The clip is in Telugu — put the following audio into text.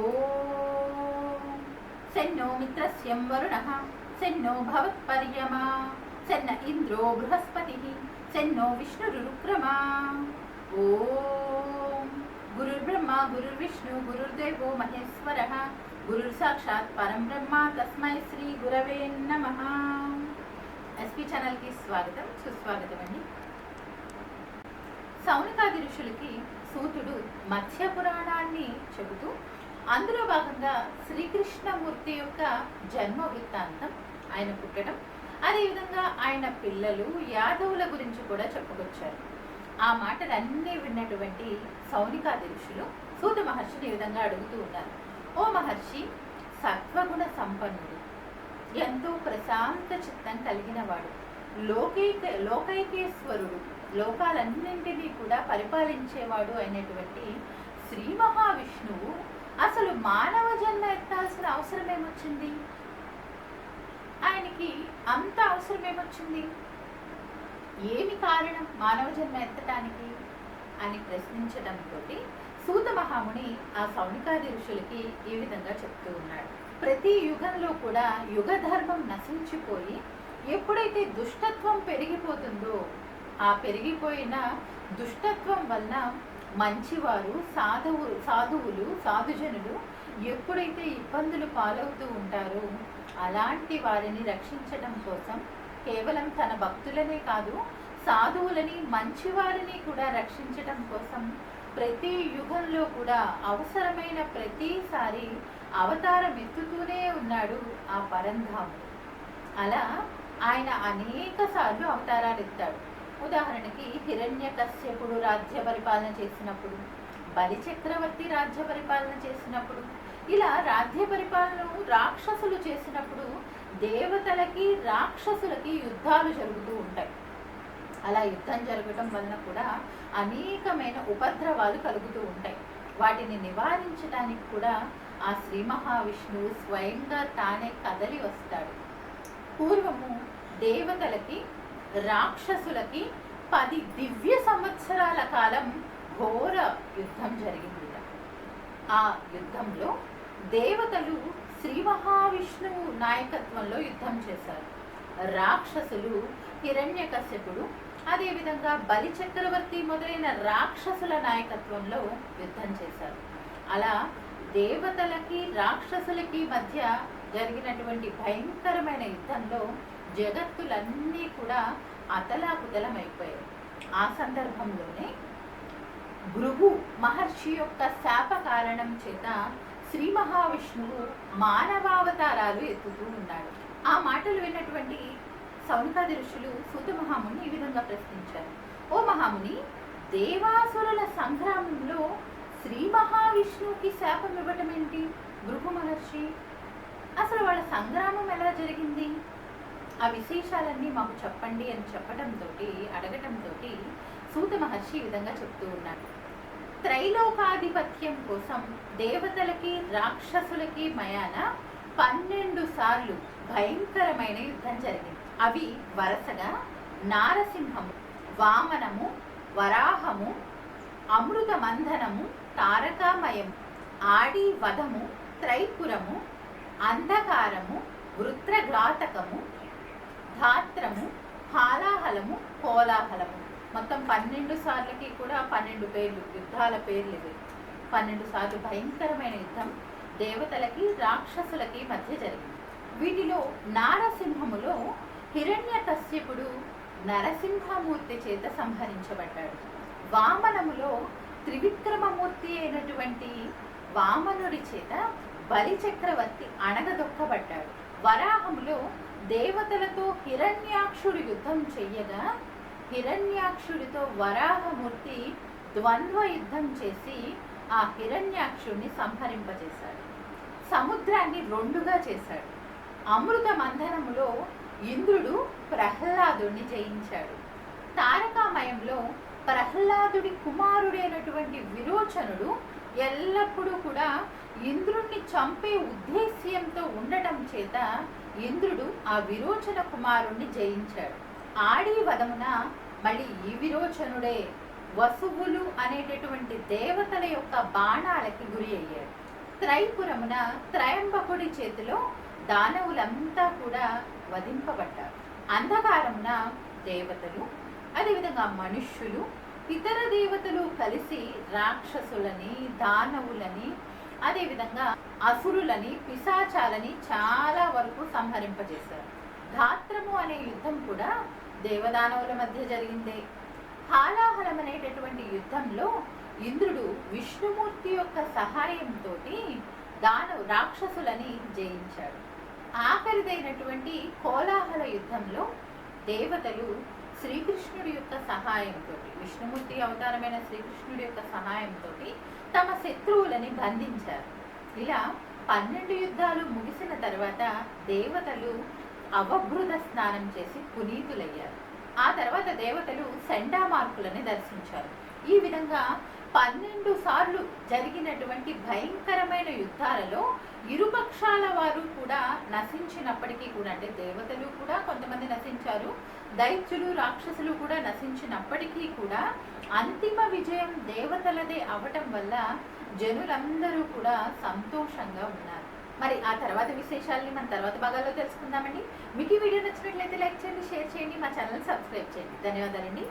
ఓం సెన్నో మిత్రస్యం వరుణ సెన్నో భవత్పర్యమా సెన్న ఇంద్రో బృహస్పతి సెన్నో విష్ణురుక్రమా ఓం గురుర్బ్రహ్మ గురుర్విష్ణు గురుర్దేవో మహేశ్వర గురుర్సాక్షాత్ పరం బ్రహ్మ తస్మై శ్రీ గురవే నమ ఎస్పీ ఛానల్కి స్వాగతం సుస్వాగతం అండి సౌనకాది ఋషులకి సూతుడు మత్స్య పురాణాన్ని చెబుతూ అందులో భాగంగా శ్రీకృష్ణమూర్తి యొక్క జన్మ వృత్తాంతం ఆయన పుట్టడం. అదేవిధంగా ఆయన పిల్లలు యాదవుల గురించి కూడా చెప్పుకొచ్చారు. ఆ మాటలన్నీ విన్నటువంటి సౌనికాది ఋషులు సూత మహర్షిని ఈ విధంగా అడుగుతూ ఉన్నారు. ఓ మహర్షి సత్వగుణ సంపన్నుడు ఎంతో ప్రశాంత చిత్తం కలిగిన వాడు లోకైక లోకైకేశ్వరుడు లోకాలన్నింటినీ కూడా పరిపాలించేవాడు అయినటువంటి శ్రీ మహావిష్ణువు మానవ జన్మ ఎత్తాల్సిన అవసరం ఏమొచ్చింది? ఆయనకి అంత అవసరం ఏమొచ్చింది? ఏమి కారణం మానవ జన్మ ఎత్తటానికి? అని ప్రశ్నించడంతో సూత మహాముని ఆ సౌనికాది ఋషులకి ఈ విధంగా చెప్తూ ఉన్నాడు. ప్రతి యుగంలో కూడా యుగ ధర్మం నశించిపోయి ఎప్పుడైతే దుష్టత్వం పెరిగిపోతుందో ఆ పెరిగిపోయిన దుష్టత్వం వలన మంచివారు సాధువు సాధువులు సాధుజనులు ఎప్పుడైతే ఇబ్బందులు పాలవుతూ ఉంటారో అలాంటి వారిని రక్షించడం కోసం కేవలం తన భక్తులనే కాదు సాధువులని మంచివారిని కూడా రక్షించడం కోసం ప్రతి యుగంలో కూడా అవసరమైన ప్రతిసారి అవతారం ఎత్తుతూనే ఉన్నాడు ఆ పరంధాముడు. అలా ఆయన అనేక సార్లు అవతారాలు ఎత్తాడు. ఉదాహరణకి హిరణ్య కశ్యపుడు రాజ్య పరిపాలన చేసినప్పుడు బలిచక్రవర్తి రాజ్య పరిపాలన చేసినప్పుడు ఇలా రాజ్య పరిపాలన రాక్షసులు చేసినప్పుడు దేవతలకి రాక్షసులకి యుద్ధాలు జరుగుతూ ఉంటాయి. అలా యుద్ధం జరగటం వలన కూడా అనేకమైన ఉపద్రవాలు కలుగుతూ ఉంటాయి. వాటిని నివారించడానికి కూడా ఆ శ్రీ మహావిష్ణువు స్వయంగా తానే కదలి వస్తాడు. పూర్వము దేవతలకి రాక్షసులకి పది దివ్య సంవత్సరాల కాలం ఘోర యుద్ధం జరిగింది ఆ యుద్ధంలో దేవతలు శ్రీ మహావిష్ణువు నాయకత్వంలో యుద్ధం చేశారు. రాక్షసులు హిరణ్యకశ్యపుడు అదేవిధంగా బలి చక్రవర్తి మొదలైన రాక్షసుల నాయకత్వంలో యుద్ధం చేశారు. అలా దేవతలకి రాక్షసులకి మధ్య జరిగినటువంటి భయంకరమైన యుద్ధంలో జగత్తులన్నీ కూడా అతలాకుతలమైపోయాయి. ఆ సందర్భంలోనే భృగు మహర్షి యొక్క శాప కారణం చేత శ్రీ మహావిష్ణువు మానవావతారాలు ఎత్తుతూ ఉన్నాడు. ఆ మాటలు విన్నటువంటి సౌనికాది ఋషులు సూత మహాముని ఈ విధంగా ప్రశ్నించారు. ఓ మహాముని దేవాసురుల సంగ్రామంలో శ్రీ మహావిష్ణువుకి శాపం ఇవ్వటం ఏంటి? భృగు మహర్షి అసలు వాళ్ళ సంగ్రామం ఎలా జరిగింది? ఆ విశేషాలన్నీ మాకు చెప్పండి అని చెప్పడంతో అడగటంతో సూత మహర్షి ఈ విధంగా చెప్తూ ఉన్నాడు. త్రైలోకాధిపత్యం కోసం దేవతలకి రాక్షసులకి మయాన పన్నెండు సార్లు భయంకరమైన యుద్ధం జరిగింది. అవి వరుసగా నారసింహము వామనము వరాహము అమృత మంధనము తారకామయము ఆడి వధము త్రైపురము అంధకారము వృత్రఘాతకము ధాత్రము హాలాహలము కోలాహలము. మొత్తం పన్నెండు సార్లకి కూడా పన్నెండు పేర్లు యుద్ధాల పేర్లు ఇవి. పన్నెండు సార్లు భయంకరమైన యుద్ధం దేవతలకి రాక్షసులకి మధ్య జరిగింది. వీటిలో నారసింహములో హిరణ్య కశ్యపుడు నరసింహమూర్తి చేత సంహరించబడ్డాడు. వామనములో త్రివిక్రమమూర్తి అయినటువంటి వామనుడి చేత బలి చక్రవర్తి అణగదొక్కబడ్డాడు. వరాహములో దేవతలతో హిరణ్యాక్షుడు యుద్ధం చెయ్యగా హిరణ్యాక్షుడితో వరాహమూర్తి ద్వంద్వ యుద్ధం చేసి ఆ హిరణ్యాక్షుడిని సంహరింపజేశాడు. సముద్రాన్ని రెండుగా చేశాడు. అమృత మంథనములో ఇంద్రుడు ప్రహ్లాదుడిని జయించాడు. తారకామయంలో ప్రహ్లాదుడి కుమారుడైనటువంటి విరోచనుడు ఎల్లప్పుడూ కూడా ఇంద్రుణ్ణి చంపే ఉద్దేశ్యంతో ఉండటం చేత ఇంద్రుడు ఆ విరోచన కుమారుణ్ణి జయించాడు. ఆడి వదమున మళ్ళీ ఈ విరోచనుడే వసువులు అనేటటువంటి దేవతల యొక్క బాణాలకి గురి అయ్యాడు. త్రైపురమున త్రయంబకుడి చేతిలో దానవులంతా కూడా వధింపబడ్డారు. అంధకారమున దేవతలు అదేవిధంగా మనుష్యులు ఇతర దేవతలు కలిసి రాక్షసులని దానవులని అదేవిధంగా అసురులని పిశాచాలని చాలా వరకు సంహరింపజేశారు. ధాత్రము అనే యుద్ధం కూడా దేవదానవుల మధ్య జరిగిందే. హాలాహలం అనేటటువంటి యుద్ధంలో ఇంద్రుడు విష్ణుమూర్తి యొక్క సహాయంతో దానవ రాక్షసులని జయించాడు. ఆఖరిదైనటువంటి కోలాహల యుద్ధంలో దేవతలు శ్రీకృష్ణుడి యొక్క సహాయంతో విష్ణుమూర్తి అవతారమైన శ్రీకృష్ణుడి యొక్క సహాయంతో తమ శత్రువులని బంధించారు. ఇలా పన్నెండు యుద్ధాలు ముగిసిన తర్వాత దేవతలు అవభృత స్నానం చేసి పునీతులయ్యారు. ఆ తర్వాత దేవతలు సెండామార్కులని దర్శించారు. ఈ విధంగా పన్నెండు సార్లు జరిగినటువంటి భయంకరమైన యుద్ధాలలో ఇరుపక్షాల వారు కూడా నశించినప్పటికీ కూడా అంటే దేవతలు కూడా కొంతమంది నశించారు దైత్యులు రాక్షసులు కూడా నశించినప్పటికీ కూడా అంతిమ విజయం దేవతలదే అవటం వల్ల జనులందరూ కూడా సంతోషంగా ఉన్నారు. మరి ఆ తర్వాత విశేషాలని మన తర్వాత భాగాల్లో తెలుసుకుందామండి. మీకు ఈ వీడియో నచ్చినట్లయితే లైక్ చేయండి షేర్ చేయండి మా ఛానల్ సబ్స్క్రైబ్ చేయండి. ధన్యవాదాలండి.